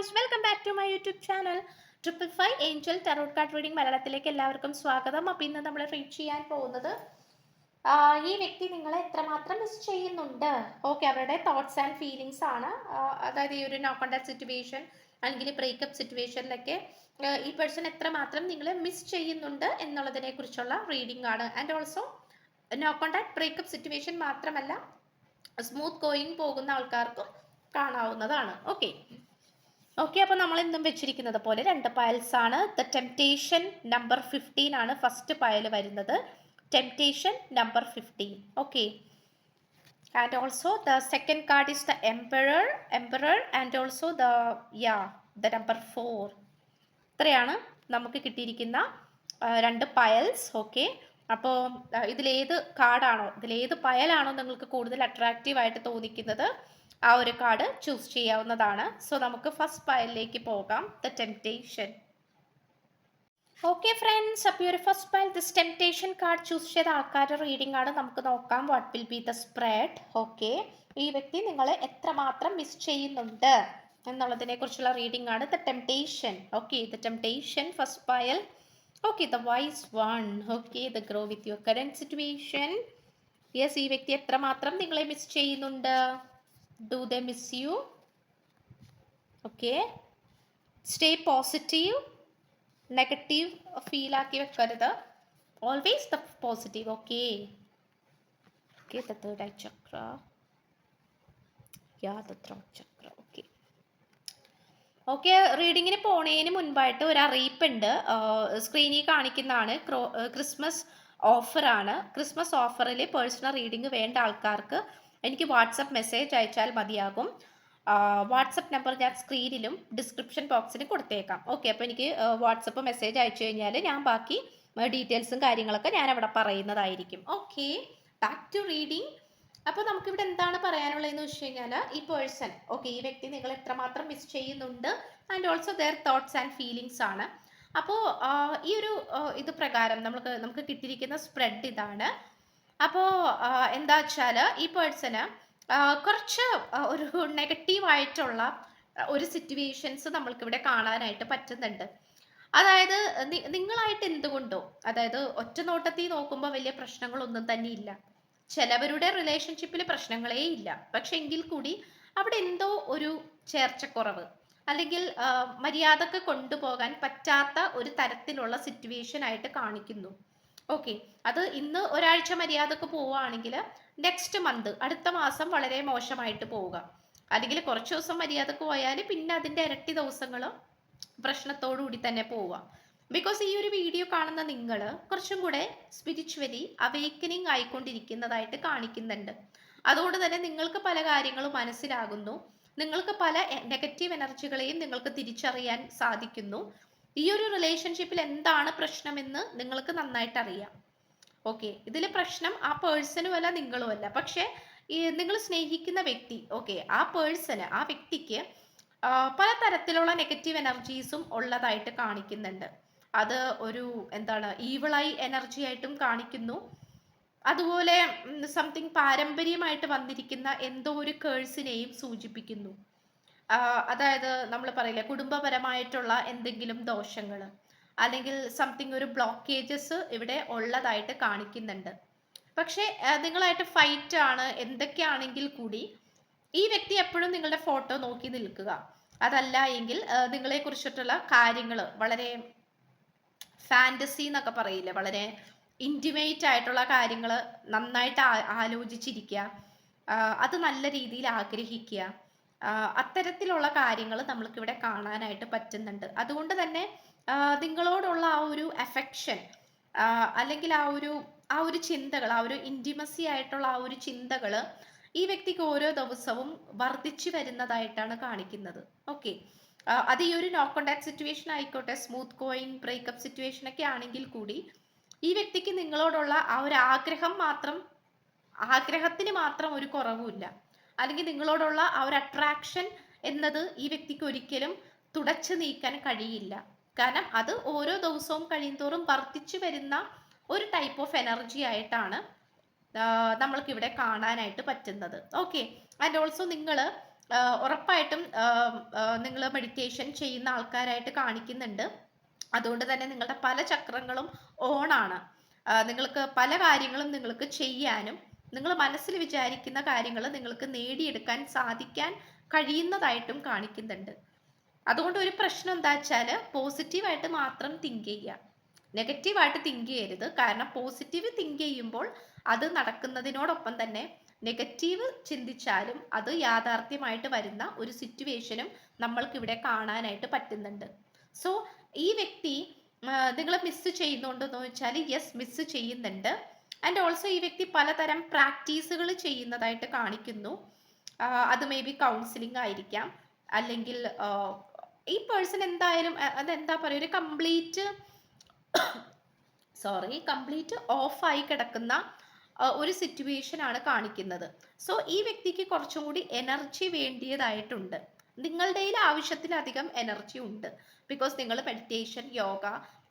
Guys welcome back to my YouTube channel triple five angel tarot card reading മലയാളത്തിലേക്ക് എല്ലാവർക്കും സ്വാഗതം. അപ്പോൾ ഇന്ന് നമ്മൾ റീഡ് ചെയ്യാൻ പോകുന്നത് ഈ വ്യക്തി നിങ്ങളെ എത്രമാത്രം മിസ് ചെയ്യുന്നുണ്ട്? ഓക്കെ അവരുടെ തോട്ട്സ് ആൻഡ് ഫീലിങ്സ് ആണ്. അതായത് ഈ ഒരു നോ കോണ്ടാക്ട് സിറ്റുവേഷൻ അല്ലെങ്കിൽ ബ്രേക്കപ്പ് സിറ്റുവേഷനിലൊക്കെ ഈ പേഴ്സൺ എത്രമാത്രം നിങ്ങളെ മിസ് ചെയ്യുന്നുണ്ട് എന്നുള്ളതിനെ കുറിച്ചുള്ള റീഡിംഗ് ആണ്. And also no contact breakup situation മാത്രമല്ല സ്മൂത്ത് ഗോയിങ് പോകുന്ന ആൾക്കാർക്കും കാണാവുന്നതാണ്. ഓക്കെ ഓക്കെ അപ്പോൾ നമ്മൾ ഇന്നും വെച്ചിരിക്കുന്നത് പോലെ രണ്ട് പയൽസ് ആണ്. ദ ടെംപ്റ്റേഷൻ നമ്പർ ഫിഫ്റ്റീൻ ആണ് ഫസ്റ്റ് പയൽ വരുന്നത്. Temptation number fifteen okay and also the second card is the emperor emperor and also the yeah the number four ഇത്രയാണ് നമുക്ക് കിട്ടിയിരിക്കുന്ന രണ്ട് പയൽസ് ഓക്കെ അപ്പോൾ ഇതിലേത് കാർഡാണോ ഇതിലേത് പയലാണോ നിങ്ങൾക്ക് കൂടുതൽ അട്രാക്റ്റീവ് ആയിട്ട് തോന്നിക്കുന്നത് ആ ഒരു കാർഡ് ചൂസ് ചെയ്യാവുന്നതാണ്. സോ നമുക്ക് ഫസ്റ്റ് പയലിലേക്ക് പോകാം. ദ ടെംപ്റ്റേഷൻ ഓക്കെ ഫ്രണ്ട്സ് അപ്പോൾ ഈ ഒരു first pile this temptation card choose ചെയ്ത ആൾക്കാരുടെ റീഡിംഗ് ആണ് നമുക്ക് നോക്കാം. What will be the spread okay ഈ വ്യക്തി നിങ്ങളെ എത്രമാത്രം മിസ് ചെയ്യുന്നുണ്ട് എന്നുള്ളതിനെ കുറിച്ചുള്ള റീഡിംഗ് ആണ് the temptation okay the temptation first pile. Okay the wise one okay the grow with your current situation yes ഈ വ്യക്തി എത്രമാത്രം നിങ്ങളെ മിസ് ചെയ്യുന്നുണ്ട്? Do the miss you okay stay positive negative feel ആക്കി വെക്കരുത്. Always the positive okay okay the third eye chakra yeah the throat chakra okay റീഡിങ്ങിന് പോണേന് മുൻപായിട്ട് ഒരു അറിയിപ്പുണ്ട് സ്ക്രീനിൽ കാണിക്കുന്നതാണ്. ക്രോ ക്രിസ്മസ് ഓഫറാണ്. ക്രിസ്മസ് ഓഫറിൽ പേഴ്സണൽ റീഡിംഗ് വേണ്ട ആൾക്കാർക്ക് എനിക്ക് വാട്സപ്പ് മെസ്സേജ് അയച്ചാൽ മതിയാകും. വാട്സപ്പ് നമ്പർ ഞാൻ സ്ക്രീനിലും ഡിസ്ക്രിപ്ഷൻ ബോക്സിലും കൊടുത്തേക്കാം. ഓക്കെ അപ്പോൾ എനിക്ക് വാട്സപ്പ് മെസ്സേജ് അയച്ചു കഴിഞ്ഞാൽ ഞാൻ ബാക്കി ഡീറ്റെയിൽസും കാര്യങ്ങളൊക്കെ ഞാൻ അവിടെ പറയുന്നതായിരിക്കും. Okay back to reading. അപ്പോൾ നമുക്കിവിടെ എന്താണ് പറയാനുള്ളതെന്ന് വെച്ച് കഴിഞ്ഞാൽ ഈ പേഴ്സൺ ഓക്കെ ഈ വ്യക്തി നിങ്ങൾ എത്രമാത്രം മിസ് ചെയ്യുന്നുണ്ട് and also their thoughts and feelings ആണ്. അപ്പോ ഈ ഒരു ഇത് പ്രകാരം നമുക്ക് നമുക്ക് കിട്ടിയിരിക്കുന്ന സ്പ്രെഡ് ഇതാണ്. അപ്പോ എന്താ വെച്ചാൽ ഈ പേഴ്സണ് കുറച്ച് ഒരു ഒരു നെഗറ്റീവായിട്ടുള്ള ഒരു സിറ്റുവേഷൻസ് നമ്മൾക്കിവിടെ കാണാനായിട്ട് പറ്റുന്നുണ്ട്. അതായത് നിങ്ങളായിട്ട് എന്തുകൊണ്ടോ അതായത് ഒറ്റ നോട്ടത്തിൽ നോക്കുമ്പോൾ വലിയ പ്രശ്നങ്ങളൊന്നും തന്നെ ഇല്ല ചിലവരുടെ റിലേഷൻഷിപ്പിൽ പ്രശ്നങ്ങളേ ഇല്ല. പക്ഷെ എങ്കിൽ കൂടി അവിടെ എന്തോ ഒരു ചേർച്ചക്കുറവ് അല്ലെങ്കിൽ മര്യാദയ്ക്ക് കൊണ്ടുപോകാൻ പറ്റാത്ത ഒരു തരത്തിലുള്ള സിറ്റുവേഷൻ ആയിട്ട് കാണിക്കുന്നു. ഓക്കെ അത് ഇന്ന് ഒരാഴ്ച മര്യാദയ്ക്ക് പോവുകയാണെങ്കിൽ നെക്സ്റ്റ് മന്ത് അടുത്ത മാസം വളരെ മോശമായിട്ട് പോവുക. അല്ലെങ്കിൽ കുറച്ച് ദിവസം മര്യാദയ്ക്ക് പോയാൽ പിന്നെ അതിന്റെ ഇരട്ടി ദിവസങ്ങളും പ്രശ്നത്തോടു കൂടി തന്നെ പോവുക. ബിക്കോസ് ഈ ഒരു വീഡിയോ കാണുന്ന നിങ്ങൾ കുറച്ചും കൂടെ സ്പിരിച്വലി അവേക്കനിങ് ആയിക്കൊണ്ടിരിക്കുന്നതായിട്ട് കാണിക്കുന്നുണ്ട്. അതുകൊണ്ട് തന്നെ നിങ്ങൾക്ക് പല കാര്യങ്ങളും മനസ്സിലാകുന്നു. നിങ്ങൾക്ക് പല നെഗറ്റീവ് എനർജികളെയും നിങ്ങൾക്ക് തിരിച്ചറിയാൻ സാധിക്കുന്നു. ഈ ഒരു റിലേഷൻഷിപ്പിൽ എന്താണ് പ്രശ്നമെന്ന് നിങ്ങൾക്ക് നന്നായിട്ട് അറിയാം. ഓക്കെ ഇതിൽ പ്രശ്നം ആ പേഴ്സണും അല്ല നിങ്ങളും അല്ല. പക്ഷേ നിങ്ങൾ സ്നേഹിക്കുന്ന വ്യക്തി ഓക്കെ ആ പേഴ്സണ് ആ വ്യക്തിക്ക് പല തരത്തിലുള്ള നെഗറ്റീവ് എനർജീസും ഉള്ളതായിട്ട് കാണിക്കുന്നുണ്ട്. അത് ഒരു എന്താണ് ഈവിളായി എനർജി ആയിട്ടും കാണിക്കുന്നു. അതുപോലെ സംതിങ് പാരമ്പര്യമായിട്ട് വന്നിരിക്കുന്ന എന്തോ ഒരു കേഴ്സിനെയും സൂചിപ്പിക്കുന്നു. അതായത് നമ്മൾ പറയില്ലേ കുടുംബപരമായിട്ടുള്ള എന്തെങ്കിലും ദോഷങ്ങൾ അല്ലെങ്കിൽ സംതിങ് ഒരു ബ്ലോക്കേജസ് ഇവിടെ ഉള്ളതായിട്ട് കാണിക്കുന്നുണ്ട്. പക്ഷേ നിങ്ങളായിട്ട് ഫൈറ്റ് ആണ് എന്തൊക്കെയാണെങ്കിൽ കൂടി ഈ വ്യക്തി എപ്പോഴും നിങ്ങളുടെ ഫോട്ടോ നോക്കി നിൽക്കുക. അതല്ല എങ്കിൽ ആ, നിങ്ങളെ കുറിച്ചിട്ടുള്ള കാര്യങ്ങൾ വളരെ ഫാന്റസി എന്നൊക്കെ പറയില്ലേ? വളരെ ഇന്റിമേറ്റ് ആയിട്ടുള്ള കാര്യങ്ങൾ നന്നായിട്ട് ആലോചിച്ചിരിക്കുക. അത് നല്ല രീതിയിൽ ആഗ്രഹിക്കുക. അത്തരത്തിലുള്ള കാര്യങ്ങൾ നമ്മൾക്കിവിടെ കാണാനായിട്ട് പറ്റുന്നുണ്ട്. അതുകൊണ്ട് തന്നെ നിങ്ങളോടുള്ള ആ ഒരു അഫെക്ഷൻ അല്ലെങ്കിൽ ആ ഒരു ആ ഒരു ചിന്തകൾ ആ ഒരു ഇന്റിമസി ആയിട്ടുള്ള ആ ഒരു ചിന്തകൾ ഈ വ്യക്തിക്ക് ഓരോ ദിവസവും വർദ്ധിച്ചു വരുന്നതായിട്ടാണ് കാണിക്കുന്നത്. ഓക്കെ അത് ഈ ഒരു നോ കോണ്ടാക്ട് സിറ്റുവേഷൻ ആയിക്കോട്ടെ സ്മൂത്ത് ഗോയിങ് ബ്രേക്കപ്പ് സിറ്റുവേഷൻ ഒക്കെ ആണെങ്കിൽ കൂടി ഈ വ്യക്തിക്ക് നിങ്ങളോടുള്ള ആ ഒരു ആഗ്രഹം മാത്രം ആഗ്രഹത്തിന് മാത്രം ഒരു കുറവുമില്ല. അല്ലെങ്കിൽ നിങ്ങളോടുള്ള ആ ഒരു അട്രാക്ഷൻ എന്നത് ഈ വ്യക്തിക്ക് ഒരിക്കലും തുടച്ചു നീക്കാൻ കഴിയില്ല. കാരണം അത് ഓരോ ദിവസവും കഴിയുന്തോറും വർദ്ധിച്ചു വരുന്ന ഒരു ടൈപ്പ് ഓഫ് എനർജി ആയിട്ടാണ് നമ്മൾക്ക് ഇവിടെ കാണാനായിട്ട് പറ്റുന്നത്. ഓക്കെ ആൻഡ് ഓൾസോ നിങ്ങൾ ഉറപ്പായിട്ടും നിങ്ങൾ മെഡിറ്റേഷൻ ചെയ്യുന്ന ആൾക്കാരായിട്ട് കാണിക്കുന്നുണ്ട്. അതുകൊണ്ട് തന്നെ നിങ്ങളുടെ പല ചക്രങ്ങളും ഓണാണ് നിങ്ങൾക്ക് പല കാര്യങ്ങളും നിങ്ങൾക്ക് ചെയ്യാനും നിങ്ങൾ മനസ്സിൽ വിചാരിക്കുന്ന കാര്യങ്ങൾ നിങ്ങൾക്ക് നേടിയെടുക്കാൻ സാധിക്കാൻ കഴിയുന്നതായിട്ടും കാണിക്കുന്നുണ്ട്. അതുകൊണ്ട് ഒരു പ്രശ്നം എന്താ വെച്ചാൽ പോസിറ്റീവായിട്ട് മാത്രം തിങ്ക് ചെയ്യുക. നെഗറ്റീവായിട്ട് തിങ്ക് ചെയ്യരുത്. കാരണം പോസിറ്റീവ് തിങ്ക് ചെയ്യുമ്പോൾ അത് നടക്കുന്നതിനോടൊപ്പം തന്നെ നെഗറ്റീവ് ചിന്തിച്ചാലും അത് യാഥാർത്ഥ്യമായിട്ട് വരുന്ന ഒരു സിറ്റുവേഷനും നമ്മൾക്ക് ഇവിടെ കാണാനായിട്ട് പറ്റുന്നുണ്ട്. സോ ഈ വ്യക്തി നിങ്ങൾ മിസ് ചെയ്യുന്നുണ്ടെന്ന് വെച്ചാൽ യെസ് മിസ് ചെയ്യുന്നുണ്ട്. ആൻഡ് ഓൾസോ ഈ വ്യക്തി പലതരം പ്രാക്ടീസുകൾ ചെയ്യുന്നതായിട്ട് കാണിക്കുന്നു. അത് മേ ബി കൗൺസിലിംഗ് ആയിരിക്കാം. അല്ലെങ്കിൽ ഈ പേഴ്സൺ എന്തായാലും അതെന്താ പറയുക ഒരു കംപ്ലീറ്റ് സോറി കംപ്ലീറ്റ് ഓഫായി കിടക്കുന്ന ഒരു സിറ്റുവേഷൻ ആണ് കാണിക്കുന്നത്. സോ ഈ വ്യക്തിക്ക് കുറച്ചും കൂടി എനർജി വേണ്ടിയതായിട്ടുണ്ട്. നിങ്ങളുടെ ആവശ്യത്തിലധികം എനർജി ഉണ്ട്. ബിക്കോസ് നിങ്ങൾ മെഡിറ്റേഷൻ യോഗ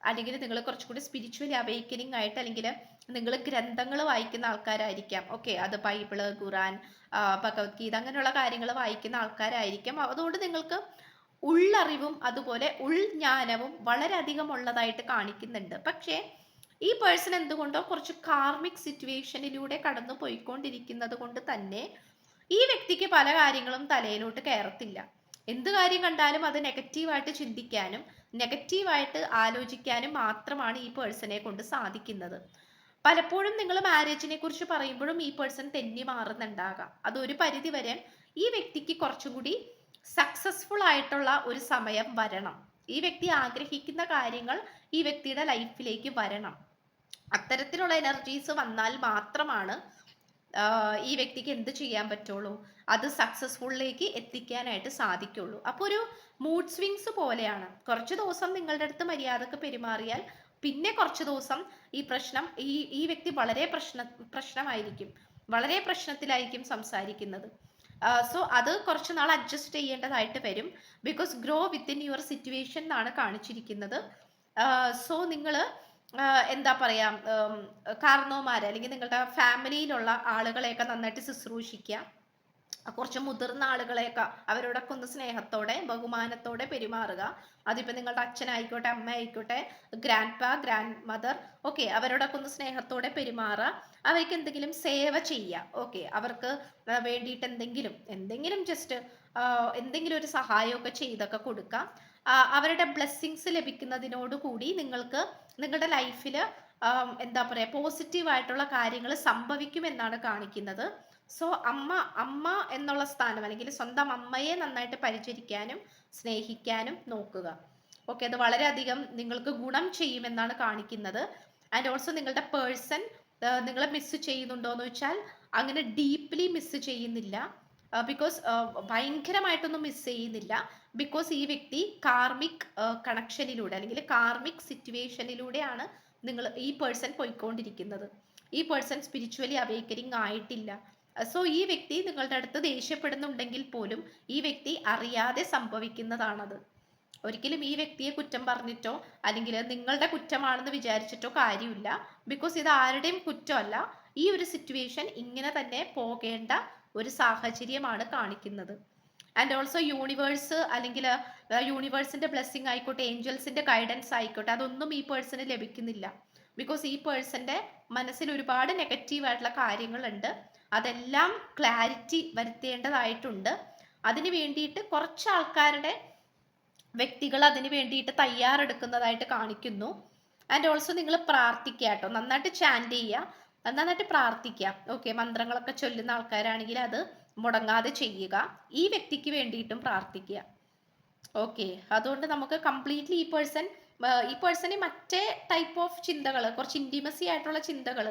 അല്ലെങ്കിൽ നിങ്ങൾ കുറച്ചുകൂടി സ്പിരിച്വൽ അവേക്കനിങ് ആയിട്ട് അല്ലെങ്കിൽ നിങ്ങൾ ഗ്രന്ഥങ്ങൾ വായിക്കുന്ന ആൾക്കാരായിരിക്കാം. ഓക്കെ അത് ബൈബിൾ ഖുറാൻ ഭഗവത്ഗീത അങ്ങനെയുള്ള കാര്യങ്ങൾ വായിക്കുന്ന ആൾക്കാരായിരിക്കാം. അതുകൊണ്ട് നിങ്ങൾക്ക് ഉള്ളറിവും അതുപോലെ ഉൾജ്ഞാനവും വളരെയധികം ഉള്ളതായിട്ട് കാണിക്കുന്നുണ്ട്. പക്ഷേ ഈ പേഴ്സൺ എന്തുകൊണ്ടോ കുറച്ച് കാർമിക് സിറ്റുവേഷനിലൂടെ കടന്നു പോയിക്കൊണ്ടിരിക്കുന്നത് കൊണ്ട് തന്നെ ഈ വ്യക്തിക്ക് പല കാര്യങ്ങളും തലയിലോട്ട് കയറത്തില്ല. എന്ത് കാര്യം കണ്ടാലും അത് നെഗറ്റീവായിട്ട് ചിന്തിക്കാനും നെഗറ്റീവായിട്ട് ആലോചിക്കാനും മാത്രമാണ് ഈ പേഴ്സണെ കൊണ്ട് സാധിക്കുന്നത്. പലപ്പോഴും നിങ്ങൾ മാരേജിനെ കുറിച്ച് പറയുമ്പോഴും ഈ പേഴ്സൺ തെന്നി മാറുന്നുണ്ടാകാം. അതൊരു പരിധി വരെ ഈ വ്യക്തിക്ക് കുറച്ചും കൂടി സക്സസ്ഫുൾ ആയിട്ടുള്ള ഒരു സമയം വരണം. ഈ വ്യക്തി ആഗ്രഹിക്കുന്ന കാര്യങ്ങൾ ഈ വ്യക്തിയുടെ ലൈഫിലേക്ക് വരണം. അത്തരത്തിലുള്ള എനർജീസ് വന്നാൽ മാത്രമാണ് ഈ വ്യക്തിക്ക് എന്ത് ചെയ്യാൻ പറ്റുള്ളൂ? അത് സക്സസ്ഫുള്ളിലേക്ക് എത്തിക്കാനായിട്ട് സാധിക്കുള്ളൂ. അപ്പോൾ ഒരു മൂഡ് സ്വിങ്സ് പോലെയാണ്. കുറച്ച് ദിവസം നിങ്ങളുടെ അടുത്ത് മര്യാദയ്ക്ക് പെരുമാറിയാൽ പിന്നെ കുറച്ച് ദിവസം ഈ പ്രശ്നം ഈ ഈ വ്യക്തി വളരെ പ്രശ്ന പ്രശ്നമായിരിക്കും. വളരെ പ്രശ്നത്തിലായിരിക്കും സംസാരിക്കുന്നത്. സോ അത് കുറച്ച് നാൾ അഡ്ജസ്റ്റ് ചെയ്യേണ്ടതായിട്ട് വരും. Because grow within your situation എന്നാണ് കാണിച്ചിരിക്കുന്നത്. സോ നിങ്ങൾ എന്താ പറയാ കാർന്നോമാര് അല്ലെങ്കിൽ നിങ്ങളുടെ ഫാമിലിയിലുള്ള ആളുകളെയൊക്കെ നന്നായിട്ട് ശുശ്രൂഷിക്കുക. കുറച്ച് മുതിർന്ന ആളുകളെയൊക്കെ അവരോടൊക്കെ ഒന്ന് സ്നേഹത്തോടെ ബഹുമാനത്തോടെ പെരുമാറുക. അതിപ്പോൾ നിങ്ങളുടെ അച്ഛനായിക്കോട്ടെ അമ്മ ആയിക്കോട്ടെ ഗ്രാൻഡ് പാ ഗ്രാൻഡ് മദർ ഓക്കെ അവരോടൊക്കെ ഒന്ന് സ്നേഹത്തോടെ പെരുമാറുക. അവർക്ക് എന്തെങ്കിലും സേവ ചെയ്യുക. ഓക്കെ അവർക്ക് വേണ്ടിയിട്ട് എന്തെങ്കിലും എന്തെങ്കിലും ജസ്റ്റ് എന്തെങ്കിലും ഒരു സഹായമൊക്കെ ചെയ്തൊക്കെ കൊടുക്കാം അവരുടെ ബ്ലെസ്സിങ്സ് ലഭിക്കുന്നതിനോടുകൂടി നിങ്ങൾക്ക് നിങ്ങളുടെ ലൈഫിൽ എന്താ പറയുക പോസിറ്റീവായിട്ടുള്ള കാര്യങ്ങൾ സംഭവിക്കുമെന്നാണ് കാണിക്കുന്നത്. സോ അമ്മ അമ്മ എന്നുള്ള സ്ഥാനം അല്ലെങ്കിൽ സ്വന്തം അമ്മയെ നന്നായിട്ട് പരിചരിക്കാനും സ്നേഹിക്കാനും നോക്കുക. ഓക്കെ അത് വളരെയധികം നിങ്ങൾക്ക് ഗുണം ചെയ്യുമെന്നാണ് കാണിക്കുന്നത്. ആൻഡ് ഓൾസോ നിങ്ങളുടെ പേഴ്സൺ നിങ്ങളെ മിസ് ചെയ്യുന്നുണ്ടോ എന്ന് വെച്ചാൽ അങ്ങനെ ഡീപ്ലി മിസ് ചെയ്യുന്നില്ല. ബിക്കോസ് ഭയങ്കരമായിട്ടൊന്നും മിസ് ചെയ്യുന്നില്ല. ബിക്കോസ് ഈ വ്യക്തി കാർമിക് കണക്ഷനിലൂടെ അല്ലെങ്കിൽ കാർമിക് സിറ്റുവേഷനിലൂടെയാണ് നിങ്ങൾ ഈ പേഴ്സൺ പോയിക്കൊണ്ടിരിക്കുന്നത്. ഈ പേഴ്സൺ സ്പിരിച്വലി അവേക്കനിങ് ആയിട്ടില്ല. സോ ഈ വ്യക്തി നിങ്ങളുടെ അടുത്ത് ദേഷ്യപ്പെടുന്നുണ്ടെങ്കിൽ പോലും ഈ വ്യക്തി അറിയാതെ സംഭവിക്കുന്നതാണത്. ഒരിക്കലും ഈ വ്യക്തിയെ കുറ്റം പറഞ്ഞിട്ടോ അല്ലെങ്കിൽ നിങ്ങളുടെ കുറ്റമാണെന്ന് വിചാരിച്ചിട്ടോ കാര്യമില്ല. ബിക്കോസ് ഇത് ആരുടെയും കുറ്റമല്ല. ഈ ഒരു സിറ്റുവേഷൻ ഇങ്ങനെ തന്നെ പോകേണ്ട ഒരു സാഹചര്യമാണ് കാണിക്കുന്നത്. ആൻഡ് ഓൾസോ യൂണിവേഴ്സ് അല്ലെങ്കിൽ യൂണിവേഴ്സിന്റെ ബ്ലെസ്സിങ് ആയിക്കോട്ടെ ഏഞ്ചൽസിന്റെ ഗൈഡൻസ് ആയിക്കോട്ടെ അതൊന്നും ഈ പേഴ്സണ് ലഭിക്കുന്നില്ല. ബിക്കോസ് ഈ പേഴ്സന്റെ മനസ്സിൽ ഒരുപാട് നെഗറ്റീവ് ആയിട്ടുള്ള കാര്യങ്ങളുണ്ട്. അതെല്ലാം ക്ലാരിറ്റി വരുത്തേണ്ടതായിട്ടുണ്ട്. അതിന് വേണ്ടിയിട്ട് കുറച്ച് ആൾക്കാരുടെ വ്യക്തികൾ അതിന് വേണ്ടിയിട്ട് തയ്യാറെടുക്കുന്നതായിട്ട് കാണിക്കുന്നു. ആൻഡ് ഓൾസോ നിങ്ങൾ പ്രാർത്ഥിക്കുക കേട്ടോ. നന്നായിട്ട് ചാൻഡ് ചെയ്യുക. നന്നായിട്ട് പ്രാർത്ഥിക്കുക. ഓക്കെ മന്ത്രങ്ങളൊക്കെ ചൊല്ലുന്ന ആൾക്കാരാണെങ്കിൽ അത് മുടങ്ങാതെ ചെയ്യുക. ഈ വ്യക്തിക്ക് വേണ്ടിയിട്ടും പ്രാർത്ഥിക്കുക. ഓക്കെ അതുകൊണ്ട് നമുക്ക് കംപ്ലീറ്റ്ലി ഈ പേഴ്സൺ ഈ പേഴ്സണി മറ്റേ ടൈപ്പ് ഓഫ് ചിന്തകൾ കുറച്ച് ഇന്റിമസി ആയിട്ടുള്ള ചിന്തകൾ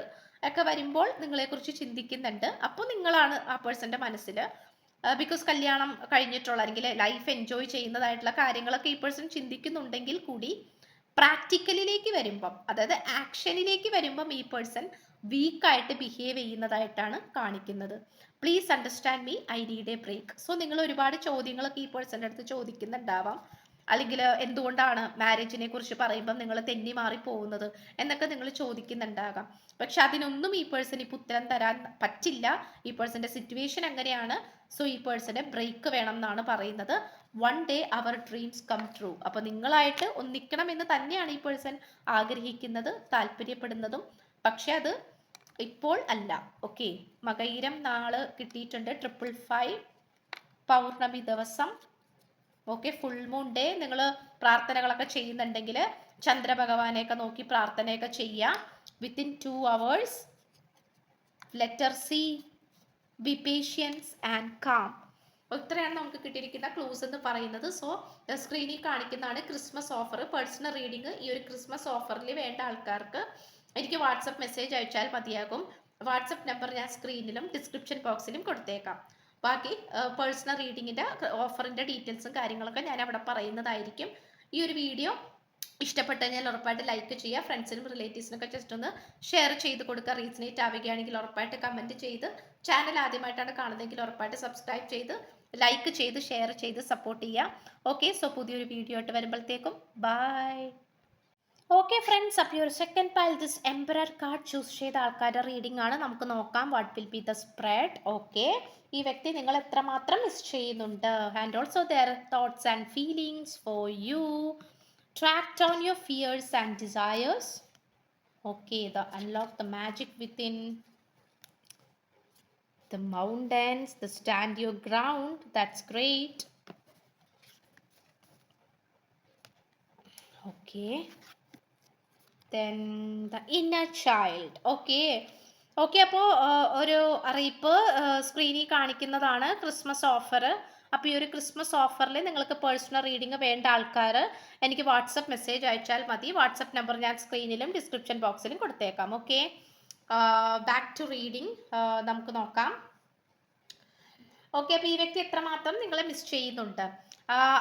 ഒക്കെ വരുമ്പോൾ നിങ്ങളെക്കുറിച്ച് ചിന്തിക്കുന്നുണ്ട്. അപ്പോൾ നിങ്ങളാണ് ആ പേഴ്സന്റെ മനസ്സിൽ ബിക്കോസ് കല്യാണം കഴിഞ്ഞിട്ടുള്ള അല്ലെങ്കിൽ ലൈഫ് എൻജോയ് ചെയ്യുന്നതായിട്ടുള്ള കാര്യങ്ങളൊക്കെ ഈ പേഴ്സൺ ചിന്തിക്കുന്നുണ്ടെങ്കിൽ കൂടി പ്രാക്ടിക്കലിലേക്ക് വരുമ്പം അതായത് ആക്ഷനിലേക്ക് വരുമ്പം ഈ പേഴ്സൺ വീക്കായിട്ട് ബിഹേവ് ചെയ്യുന്നതായിട്ടാണ് കാണിക്കുന്നത്. Please understand me I need a break so നിങ്ങൾ ഒരുപാട് ചോദ്യങ്ങളൊക്കെ ഈ പേഴ്സന്റെ അടുത്ത് ചോദിക്കുന്നുണ്ടാവാം. അല്ലെങ്കിൽ എന്തുകൊണ്ടാണ് മാരേജിനെ കുറിച്ച് പറയുമ്പം നിങ്ങൾ തെന്നി മാറി പോകുന്നത് എന്നൊക്കെ നിങ്ങൾ ചോദിക്കുന്നുണ്ടാകാം. പക്ഷെ അതിനൊന്നും ഈ പേഴ്സൺ ഇപ്പം ഉത്തരം തരാൻ പറ്റില്ല. ഈ പേഴ്സന്റെ സിറ്റുവേഷൻ എങ്ങനെയാണ് സോ ഈ പേഴ്സന്റെ ബ്രേക്ക് വേണം എന്നാണ് പറയുന്നത്. One day our dreams come true അപ്പൊ നിങ്ങളായിട്ട് ഒന്നിക്കണം എന്ന് തന്നെയാണ് ഈ പേഴ്സൺ ആഗ്രഹിക്കുന്നത് താല്പര്യപ്പെടുന്നതും. പക്ഷെ അത് ഇപ്പോൾ അല്ല. ഓക്കെ മകയിരം നാൾ കിട്ടിയിട്ടുണ്ട്. ട്രിപ്പിൾ ഫൈവ് പൗർണമി ദിവസം. ഓക്കെ ഫുൾ മൂൺ ഡേ നിങ്ങൾ പ്രാർത്ഥനകളൊക്കെ ചെയ്യുന്നുണ്ടെങ്കിൽ ചന്ദ്രഭഗവാനെയൊക്കെ നോക്കി പ്രാർത്ഥനയൊക്കെ ചെയ്യാം. Within two hours letter C B patience and calm ഇത്രയാണ് നമുക്ക് കിട്ടിയിരിക്കുന്ന ക്ലൂസ് എന്ന് പറയുന്നത്. സോ സ്ക്രീനിൽ കാണിക്കുന്നതാണ് ക്രിസ്മസ് ഓഫർ പേഴ്സണൽ റീഡിങ് ഈ ഒരു ക്രിസ്മസ് ഓഫറിൽ വേണ്ട ആൾക്കാർക്ക്. എനിക്ക് വാട്സപ്പ് മെസ്സേജ് അയച്ചാൽ മതിയാകും. വാട്സപ്പ് നമ്പർ ഞാൻ സ്ക്രീനിലും ഡിസ്ക്രിപ്ഷൻ ബോക്സിലും കൊടുത്തേക്കാം. ബാക്കി പേഴ്സണൽ റീഡിങ്ങിന്റെ ഓഫറിന്റെ ഡീറ്റെയിൽസും കാര്യങ്ങളൊക്കെ ഞാൻ അവിടെ പറയുന്നതായിരിക്കും. ഈ ഒരു വീഡിയോ ഇഷ്ടപ്പെട്ട് കഴിഞ്ഞാൽ ഉറപ്പായിട്ട് ലൈക്ക് ചെയ്യുക. ഫ്രണ്ട്സിനും റിലേറ്റീവ്സിനൊക്കെ ജസ്റ്റ് ഒന്ന് ഷെയർ ചെയ്ത് കൊടുക്കുക. റീസണേറ്റ് ആവുകയാണെങ്കിൽ ഉറപ്പായിട്ട് കമന്റ് ചെയ്ത്. ചാനൽ ആദ്യമായിട്ടാണ് കാണുന്നതെങ്കിൽ ഉറപ്പായിട്ട് സബ്സ്ക്രൈബ് ചെയ്ത് ലൈക്ക് ചെയ്ത് ഷെയർ ചെയ്ത് സപ്പോർട്ട് ചെയ്യുക ഓക്കെ സോ പുതിയൊരു വീഡിയോ ആയിട്ട് വരുമ്പോഴത്തേക്കും ബൈ ഓക്കെ ഫ്രണ്ട്സ് അപ്പോൾ ഒരു second pile this emperor card choose ചെയ്ത ആൾക്കാരുടെ റീഡിംഗ് ആണ്. നമുക്ക് നോക്കാം what will be the spread okay ഈ വ്യക്തി നിങ്ങൾ എത്രമാത്രം മിസ് ചെയ്യുന്നുണ്ട്? And also their thoughts and feelings for you tracked on your fears and desires okay the unlock the magic within the mountains, the stand your ground. That's great. Okay. Then the inner child. Okay. Okay അപ്പോൾ ഒരു അറിയിപ്പ് സ്ക്രീനിൽ കാണിക്കുന്നതാണ് Christmas offer അപ്പോൾ ഈ ഒരു Christmas ഓഫറിൽ നിങ്ങൾക്ക് പേഴ്സണൽ റീഡിംഗ് വേണ്ട ആൾക്കാർ എനിക്ക് വാട്സപ്പ് മെസ്സേജ് അയച്ചാൽ മതി വാട്സപ്പ് നമ്പർ ഞാൻ സ്ക്രീനിലും ഡിസ്ക്രിപ്ഷൻ ബോക്സിലും കൊടുത്തേക്കാം ഓക്കെ ബാക്ക് ടു റീഡിങ് നമുക്ക് നോക്കാം. ഓക്കെ അപ്പോൾ ഈ വ്യക്തി എത്രമാത്രം നിങ്ങളെ മിസ് ചെയ്യുന്നുണ്ട്?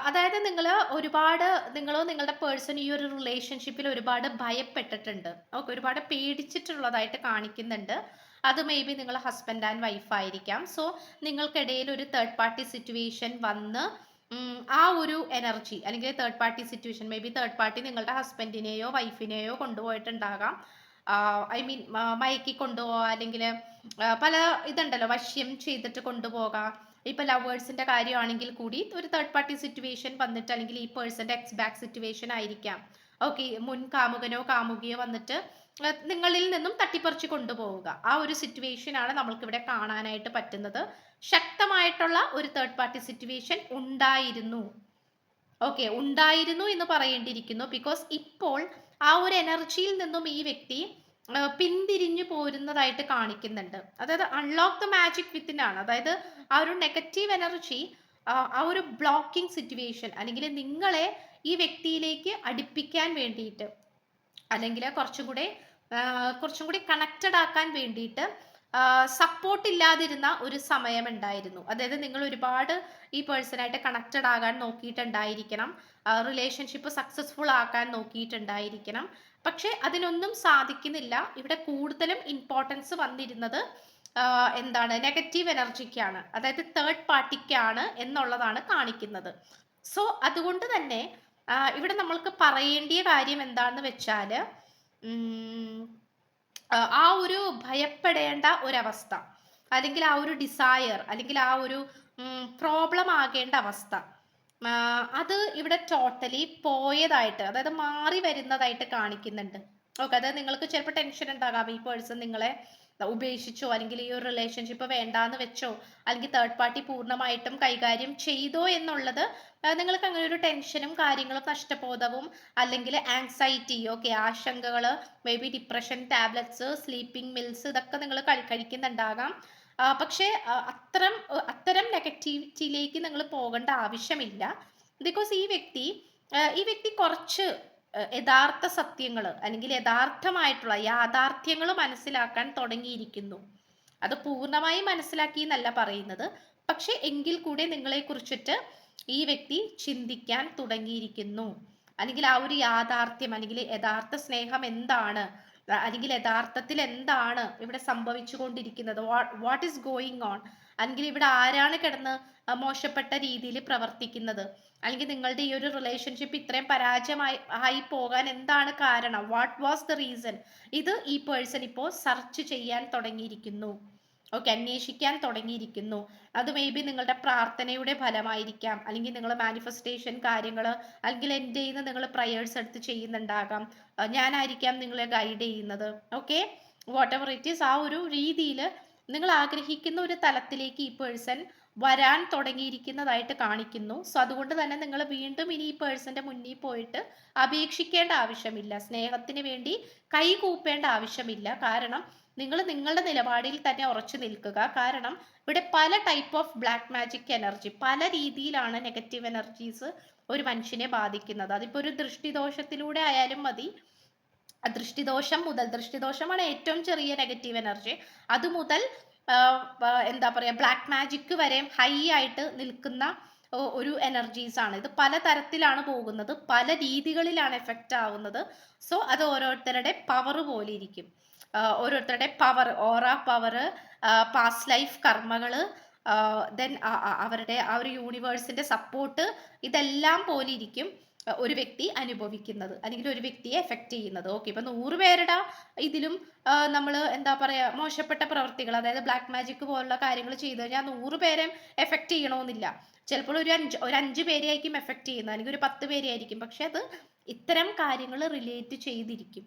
അതായത് നിങ്ങൾ ഒരുപാട് നിങ്ങളോ നിങ്ങളുടെ പേഴ്സൺ ഈ ഒരു റിലേഷൻഷിപ്പിൽ ഒരുപാട് ഭയപ്പെട്ടിട്ടുണ്ട്. ഓക്കെ ഒരുപാട് പേടിച്ചിട്ടുള്ളതായിട്ട് കാണിക്കുന്നുണ്ട്. അത് മേ ബി നിങ്ങൾ ഹസ്ബൻഡ് ആൻഡ് വൈഫായിരിക്കാം സോ നിങ്ങൾക്കിടയിൽ ഒരു തേർഡ് പാർട്ടി സിറ്റുവേഷൻ വന്ന് ആ ഒരു എനർജി അല്ലെങ്കിൽ third party situation maybe third party നിങ്ങളുടെ ഹസ്ബൻഡിനെയോ വൈഫിനെയോ കൊണ്ടുപോയിട്ടുണ്ടാകാം. ഐ മീൻ മയക്കി കൊണ്ടുപോകുക അല്ലെങ്കിൽ പല ഇതുണ്ടല്ലോ വശ്യം ചെയ്തിട്ട് കൊണ്ടുപോകാം. ഇപ്പൊ ലവേഴ്സിന്റെ കാര്യമാണെങ്കിൽ കൂടി ഒരു തേർഡ് പാർട്ടി സിറ്റുവേഷൻ വന്നിട്ട് അല്ലെങ്കിൽ ഈ പേഴ്സന്റെ എക്സ് ബാക്ക് സിറ്റുവേഷൻ ആയിരിക്കാം. ഓക്കെ മുൻ കാമുകനോ കാമുകിയോ വന്നിട്ട് നിങ്ങളിൽ നിന്നും തട്ടിപ്പറിച്ച് കൊണ്ടുപോവുക. ആ ഒരു സിറ്റുവേഷൻ ആണ് നമ്മൾക്ക് ഇവിടെ കാണാനായിട്ട് പറ്റുന്നത്. ശക്തമായിട്ടുള്ള ഒരു തേർഡ് പാർട്ടി സിറ്റുവേഷൻ ഉണ്ടായിരുന്നു. ഓക്കെ ഉണ്ടായിരുന്നു എന്ന് പറയേണ്ടിയിരിക്കുന്നു. ബിക്കോസ് ഇപ്പോൾ ആ ഒരു എനർജിയിൽ നിന്നും ഈ വ്യക്തി പിന്തിരിഞ്ഞു പോരുന്നതായിട്ട് കാണിക്കുന്നുണ്ട്. അതായത് അൺലോക്ക് ദ മാജിക് വിത്തിൻ ആണ്. അതായത് ആ ഒരു നെഗറ്റീവ് എനർജി ആ ഒരു ബ്ലോക്കിംഗ് സിറ്റുവേഷൻ അല്ലെങ്കിൽ നിങ്ങളെ ഈ വ്യക്തിയിലേക്ക് അടുപ്പിക്കാൻ വേണ്ടിയിട്ട് അല്ലെങ്കിൽ കുറച്ചും കൂടെ കുറച്ചും കൂടി കണക്റ്റഡ് ആക്കാൻ വേണ്ടിയിട്ട് സപ്പോർട്ട് ഇല്ലാതിരുന്ന ഒരു സമയമുണ്ടായിരുന്നു. അതായത് നിങ്ങൾ ഒരുപാട് ഈ പേഴ്സണായിട്ട് കണക്റ്റഡ് ആകാൻ നോക്കിയിട്ടുണ്ടായിരിക്കണം. റിലേഷൻഷിപ്പ് സക്സസ്ഫുൾ ആക്കാൻ നോക്കിയിട്ടുണ്ടായിരിക്കണം. പക്ഷെ അതിനൊന്നും സാധിക്കുന്നില്ല. ഇവിടെ കൂടുതലും ഇമ്പോർട്ടൻസ് വന്നിരുന്നത് എന്താണ്? നെഗറ്റീവ് എനർജിക്കാണ് അതായത് തേർഡ് പാർട്ടിക്കാണ് എന്നുള്ളതാണ് കാണിക്കുന്നത്. സോ അതുകൊണ്ട് തന്നെ ഇവിടെ നമ്മൾക്ക് പറയേണ്ടിയ കാര്യം എന്താണെന്ന് വെച്ചാൽ ആ ഒരു ഭയപ്പെടേണ്ട ഒരവസ്ഥ. അല്ലെങ്കിൽ ആ ഒരു ഡിസയർ അല്ലെങ്കിൽ ആ ഒരു പ്രോബ്ലം ആകേണ്ട അവസ്ഥ. അത് ഇവിടെ ടോട്ടലി പോയതായിട്ട് അതായത് മാറി വരുന്നതായിട്ട് കാണിക്കുന്നുണ്ട്. ഓക്കെ അതായത് നിങ്ങൾക്ക് ചിലപ്പോൾ ടെൻഷൻ ഉണ്ടാകാം. ഈ പേഴ്സൺ നിങ്ങളെ ഉപേക്ഷിച്ചോ അല്ലെങ്കിൽ ഈ ഒരു റിലേഷൻഷിപ്പ് വേണ്ടാന്ന് വെച്ചോ അല്ലെങ്കിൽ തേർഡ് പാർട്ടി പൂർണമായിട്ടും കൈകാര്യം ചെയ്തോ എന്നുള്ളത് നിങ്ങൾക്ക് അങ്ങനെ ഒരു ടെൻഷനും കാര്യങ്ങളും നഷ്ടബോധവും അല്ലെങ്കിൽ ആങ്സൈറ്റി ഓക്കെ ആശങ്കകൾ maybe depression tablets sleeping pills ഇതൊക്കെ നിങ്ങൾ കഴിക്കുന്നുണ്ടാകാം. പക്ഷേ അത്തരം അത്തരം നെഗറ്റിവിറ്റിയിലേക്ക് നിങ്ങൾ പോകേണ്ട ആവശ്യമില്ല. ബിക്കോസ് ഈ വ്യക്തി ഈ വ്യക്തി കുറച്ച് യഥാർത്ഥ സത്യങ്ങൾ അല്ലെങ്കിൽ യഥാർത്ഥമായിട്ടുള്ള യാഥാർത്ഥ്യങ്ങൾ മനസ്സിലാക്കാൻ തുടങ്ങിയിരിക്കുന്നു. അത് പൂർണമായി മനസ്സിലാക്കി എന്നല്ല പറയുന്നത്. പക്ഷെ എങ്കിൽ കൂടെ നിങ്ങളെ കുറിച്ചിട്ട് ഈ വ്യക്തി ചിന്തിക്കാൻ തുടങ്ങിയിരിക്കുന്നു. അല്ലെങ്കിൽ ആ ഒരു യാഥാർത്ഥ്യം അല്ലെങ്കിൽ യഥാർത്ഥ സ്നേഹം എന്താണ്? അല്ലെങ്കിൽ യഥാർത്ഥത്തിൽ എന്താണ് ഇവിടെ സംഭവിച്ചുകൊണ്ടിരിക്കുന്നത്? What is going on? അല്ലെങ്കിൽ ഇവിടെ ആരാണ് കിടന്ന് മോശപ്പെട്ട രീതിയിൽ പ്രവർത്തിക്കുന്നത്? അല്ലെങ്കിൽ നിങ്ങളുടെ ഈ ഒരു റിലേഷൻഷിപ്പ് ഇത്രയും പരാജയമായി ആയി പോകാൻ എന്താണ് കാരണം? വാട്ട് വാസ് ദ റീസൺ ഇത് ഈ പേഴ്സൺ ഇപ്പോൾ സെർച്ച് ചെയ്യാൻ തുടങ്ങിയിരിക്കുന്നു. ഓക്കെ അന്വേഷിക്കാൻ തുടങ്ങിയിരിക്കുന്നു. അത് മേ ബി നിങ്ങളുടെ പ്രാർത്ഥനയുടെ ഫലമായിരിക്കാം. അല്ലെങ്കിൽ നിങ്ങൾ മാനിഫെസ്റ്റേഷൻ കാര്യങ്ങൾ അല്ലെങ്കിൽ എന്റെ നിന്ന് നിങ്ങൾ പ്രയേഴ്സ് എടുത്ത് ചെയ്യുന്നുണ്ടാകാം. ഞാനായിരിക്കാം നിങ്ങളെ ഗൈഡ് ചെയ്യുന്നത്. Okay whatever it is ആ ഒരു രീതിയിൽ നിങ്ങൾ ആഗ്രഹിക്കുന്ന ഒരു തലത്തിലേക്ക് ഈ പേഴ്സൺ വരാൻ തുടങ്ങിയിരിക്കുന്നതായിട്ട് കാണിക്കുന്നു. സോ അതുകൊണ്ട് തന്നെ നിങ്ങൾ വീണ്ടും ഇനി ഈ പേഴ്സന്റെ മുന്നിൽ പോയിട്ട് അപേക്ഷിക്കേണ്ട ആവശ്യമില്ല. സ്നേഹത്തിന് വേണ്ടി കൈ കൂപ്പേണ്ട ആവശ്യമില്ല. കാരണം നിങ്ങൾ നിങ്ങളുടെ നിലപാടിൽ തന്നെ ഉറച്ചു നിൽക്കുക. കാരണം ഇവിടെ പല type of black magic energy പല രീതിയിലാണ് നെഗറ്റീവ് എനർജീസ് ഒരു മനുഷ്യനെ ബാധിക്കുന്നത്. അതിപ്പോൾ ഒരു ദൃഷ്ടിദോഷത്തിലൂടെ ആയാലും മതി. ദൃഷ്ടിദോഷം മുതൽ ദൃഷ്ടിദോഷമാണ് ഏറ്റവും ചെറിയ നെഗറ്റീവ് എനർജി അത് മുതൽ എന്താ പറയുക ബ്ലാക്ക് മാജിക് വരെ ഹൈ ആയിട്ട് നിൽക്കുന്ന ഒരു എനർജീസ് ആണ്. ഇത് പല തരത്തിലാണ് പോകുന്നത് പല രീതികളിലാണ് എഫക്റ്റ് ആവുന്നത്. സോ അത് ഓരോരുത്തരുടെ പവർ പോലെ ഇരിക്കും. ഓരോരുത്തരുടെ power aura power past life കർമ്മകൾ then അവരുടെ ആ ഒരു യൂണിവേഴ്സിന്റെ സപ്പോർട്ട് ഇതെല്ലാം പോലെ ഇരിക്കും. ഒരു വ്യക്തി അനുഭവിക്കുന്നത് അല്ലെങ്കിൽ ഒരു വ്യക്തിയെ എഫക്റ്റ് ചെയ്യുന്നത്. ഓക്കെ ഇപ്പൊ നൂറ് പേരുടെ ഇതിലും നമ്മൾ എന്താ പറയാ മോശപ്പെട്ട പ്രവർത്തികൾ അതായത് ബ്ലാക്ക് മാജിക് പോലുള്ള കാര്യങ്ങൾ ചെയ്തു കഴിഞ്ഞാൽ നൂറ് പേരെ എഫക്റ്റ് ചെയ്യണമെന്നില്ല ചിലപ്പോൾ ഒരു അഞ്ച് ഒരു അഞ്ച് പേരെയായിരിക്കും എഫക്റ്റ് ചെയ്യുന്നത് അല്ലെങ്കിൽ ഒരു പത്ത് പേരെയായിരിക്കും. പക്ഷെ അത് ഇത്തരം കാര്യങ്ങൾ റിലേറ്റ് ചെയ്തിരിക്കും.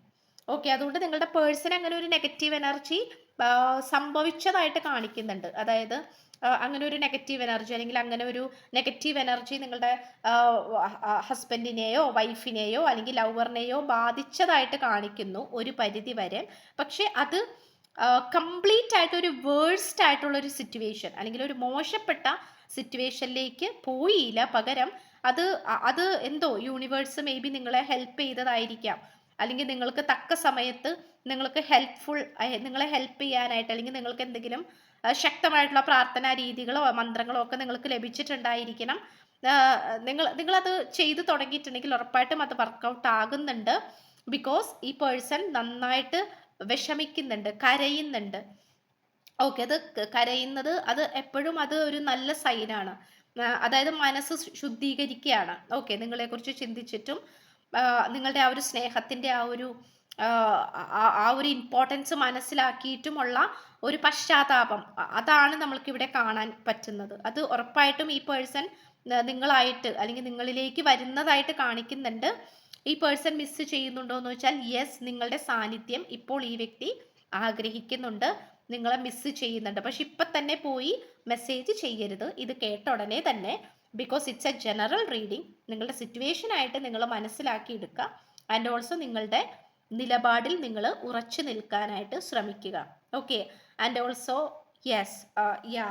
ഓക്കെ അതുകൊണ്ട് നിങ്ങളുടെ പേഴ്സൺ അങ്ങനെ ഒരു നെഗറ്റീവ് എനർജി സംഭവിച്ചതായിട്ട് കാണിക്കുന്നുണ്ട്. അതായത് അങ്ങനെ ഒരു നെഗറ്റീവ് എനർജി അല്ലെങ്കിൽ അങ്ങനെ ഒരു നെഗറ്റീവ് എനർജി നിങ്ങളുടെ ഹസ്ബൻഡിനെയോ വൈഫിനെയോ അല്ലെങ്കിൽ ലവറിനെയോ ബാധിച്ചതായിട്ട് കാണിക്കുന്നു ഒരു പരിധി വരെ. പക്ഷേ അത് കംപ്ലീറ്റ് ആയിട്ട് ഒരു വേഴ്സ്റ്റ് ആയിട്ടുള്ള ഒരു സിറ്റുവേഷൻ അല്ലെങ്കിൽ ഒരു മോശപ്പെട്ട സിറ്റുവേഷനിലേക്ക് പോയില്ല. പകരം അത് അത് എന്തോ യൂണിവേഴ്സ് മേ ബി നിങ്ങളെ ഹെൽപ്പ് ചെയ്തതായിരിക്കാം. അല്ലെങ്കിൽ നിങ്ങൾക്ക് തക്ക സമയത്ത് നിങ്ങൾക്ക് ഹെൽപ്ഫുൾ നിങ്ങളെ ഹെൽപ്പ് ചെയ്യാനായിട്ട് അല്ലെങ്കിൽ നിങ്ങൾക്ക് എന്തെങ്കിലും ശക്തമായിട്ടുള്ള പ്രാർത്ഥനാ രീതികളോ മന്ത്രങ്ങളോ ഒക്കെ നിങ്ങൾക്ക് ലഭിച്ചിട്ടുണ്ടായിരിക്കണം. നിങ്ങൾ നിങ്ങളത് ചെയ്തു തുടങ്ങിയിട്ടുണ്ടെങ്കിൽ ഉറപ്പായിട്ടും അത് വർക്കൗട്ട് ആകുന്നുണ്ട്. ബിക്കോസ് ഈ പേഴ്സൺ നന്നായിട്ട് വിഷമിക്കുന്നുണ്ട് കരയുന്നുണ്ട്. ഓക്കെ അത് കരയുന്നത് അത് എപ്പോഴും അത് ഒരു നല്ല സൈനാണ് അതായത് മനസ്സ് ശുദ്ധീകരിക്കുകയാണ്. ഓക്കെ നിങ്ങളെക്കുറിച്ച് ചിന്തിച്ചിട്ടും നിങ്ങളുടെ ആ ഒരു സ്നേഹത്തിന്റെ ആ ഒരു ആ, ഒരു ഇമ്പോർട്ടൻസ് മനസ്സിലാക്കിയിട്ടുമുള്ള ഒരു പശ്ചാത്താപം. അതാണ് നമ്മൾക്ക് ഇവിടെ കാണാൻ പറ്റുന്നത്. അത് ഉറപ്പായിട്ടും ഈ പേഴ്സൺ നിങ്ങളായിട്ട് അല്ലെങ്കിൽ നിങ്ങളിലേക്ക് വരുന്നതായിട്ട് കാണിക്കുന്നുണ്ട്. ഈ പേഴ്സൺ മിസ് ചെയ്യുന്നുണ്ടോ എന്ന് വെച്ചാൽ യെസ് നിങ്ങളുടെ സാന്നിധ്യം ഇപ്പോൾ ഈ വ്യക്തി ആഗ്രഹിക്കുന്നുണ്ട്. നിങ്ങളെ മിസ് ചെയ്യുന്നുണ്ട്. പക്ഷെ ഇപ്പം തന്നെ പോയി മെസ്സേജ് ചെയ്യരുത്. ഇത് കേട്ട ഉടനെ തന്നെ because it's a general reading നിങ്ങളുടെ സിറ്റുവേഷൻ ആയിട്ട് നിങ്ങൾ മനസ്സിലാക്കി എടുക്കുക ആൻഡ് ഓൾസോ നിങ്ങളുടെ നിലപാടിൽ നിങ്ങൾ ഉറച്ചു നിൽക്കാനായിട്ട് ശ്രമിക്കുക. Okay and also yes ya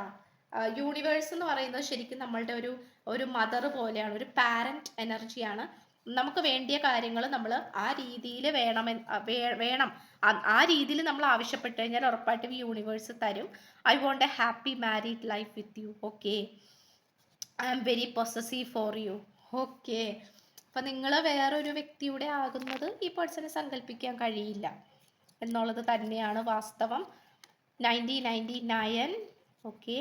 universe എന്ന് പറയുന്നത് ശരിക്കും നമ്മളുടെ ഒരു ഒരു മദർ പോലെയാണ് ഒരു പാരന്റ് എനർജിയാണ് നമുക്ക് വേണ്ടിയ കാര്യങ്ങൾ നമ്മൾ ആ രീതിയിൽ വേണമെന്ന് വേണം. ആ- രീതിയിൽ നമ്മൾ ആവശ്യപ്പെട്ട് കഴിഞ്ഞാൽ ഉറപ്പായിട്ടും ഈ യൂണിവേഴ്സ് തരും. I want a happy married life with you okay I am very possessive for you okay അപ്പം നിങ്ങൾ വേറൊരു വ്യക്തിയുടെ ആകുന്നത് ഈ പേഴ്സണെ സങ്കല്പിക്കാൻ കഴിയില്ല. എന്നുള്ളത് തന്നെയാണ് വാസ്തവം. Ninety ninety nine okay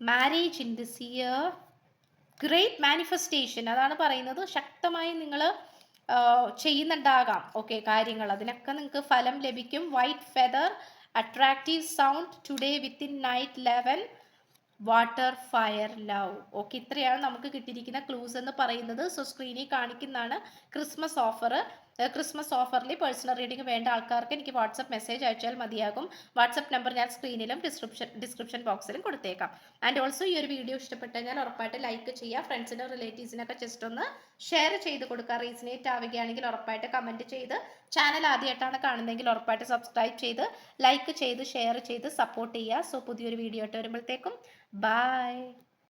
marriage in this year great manifestation അതാണ് പറയുന്നത് ശക്തമായി നിങ്ങൾ ചെയ്യുന്നുണ്ടാകാം. ഓക്കെ കാര്യങ്ങൾ. അതിനൊക്കെ നിങ്ങൾക്ക് ഫലം ലഭിക്കും. White feather attractive sound today within night eleven water fire love okay ഇത്രയാണ് നമുക്ക് കിട്ടിയിരിക്കുന്ന ക്ലൂസ് എന്ന് പറയുന്നത്. സോ സ്ക്രീനിൽ കാണിക്കുന്നതാണ് ക്രിസ്മസ് ഓഫർ ക്രിസ്മസ് ഓഫറിൽ പേഴ്സണൽ റീഡിംഗ് വേണ്ട ആൾക്കാർക്ക് എനിക്ക് വാട്സപ്പ് മെസ്സേജ് അയച്ചാൽ മതിയാകും. വാട്സപ്പ് നമ്പർ ഞാൻ സ്ക്രീനിലും ഡിസ്ക്രിപ്ഷൻ ഡിസ്ക്രിപ്ഷൻ ബോക്സിലും കൊടുത്തേക്കാം. ആൻഡ് ഓൾസോ ഈ ഒരു വീഡിയോ ഇഷ്ടപ്പെട്ട് ഞാൻ ഉറപ്പായിട്ട് ലൈക്ക് ചെയ്യുക. ഫ്രണ്ട്സിനും റിലേറ്റീവ്സിനൊക്കെ ജസ്റ്റ് ഒന്ന് ഷെയർ ചെയ്ത് കൊടുക്കുക. റീസണേറ്റ് ആവുകയാണെങ്കിൽ ഉറപ്പായിട്ട് കമന്റ് ചെയ്ത് ചാനൽ ആദ്യമായിട്ടാണ് കാണുന്നതെങ്കിൽ ഉറപ്പായിട്ട് സബ്സ്ക്രൈബ് ചെയ്ത് ലൈക്ക് ചെയ്ത് ഷെയർ ചെയ്ത് സപ്പോർട്ട് ചെയ്യുക. സോ പുതിയൊരു വീഡിയോ ആയിട്ട് വരുമ്പോഴത്തേക്കും. ബൈ